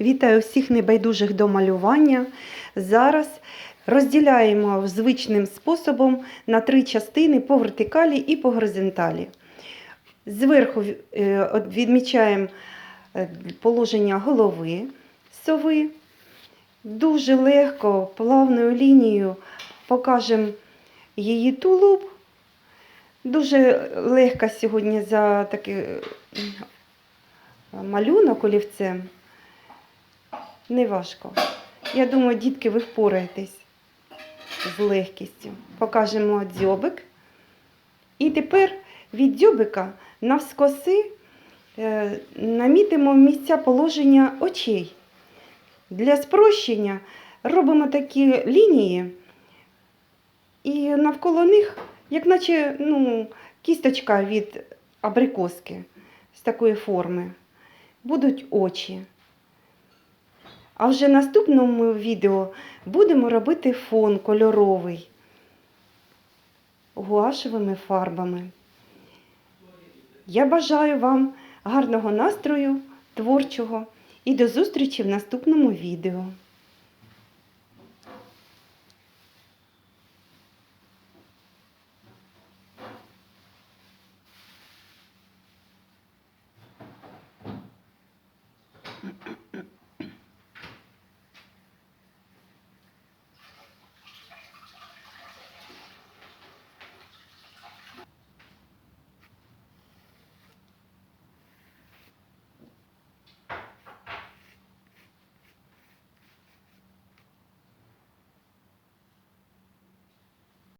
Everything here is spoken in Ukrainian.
Вітаю всіх небайдужих до малювання. Зараз розділяємо звичним способом на три частини по вертикалі і по горизонталі. Зверху е, відмічаємо е, положення голови сови. Дуже легко, плавною лінією покажемо її тулуб. Дуже легко сьогодні за такий е, малюнок олівцем. Не важко. Я думаю, дітки, ви впораєтесь з легкістю. Покажемо дзьобик. І тепер від дзьобика навскоси е, намітимо місця положення очей. Для спрощення робимо такі лінії, і навколо них, як наче ну, кісточка від абрикоски з такої форми, будуть очі. А вже в наступному відео будемо робити фон кольоровий гуашевими фарбами. Я бажаю вам гарного настрою, творчого і до зустрічі в наступному відео.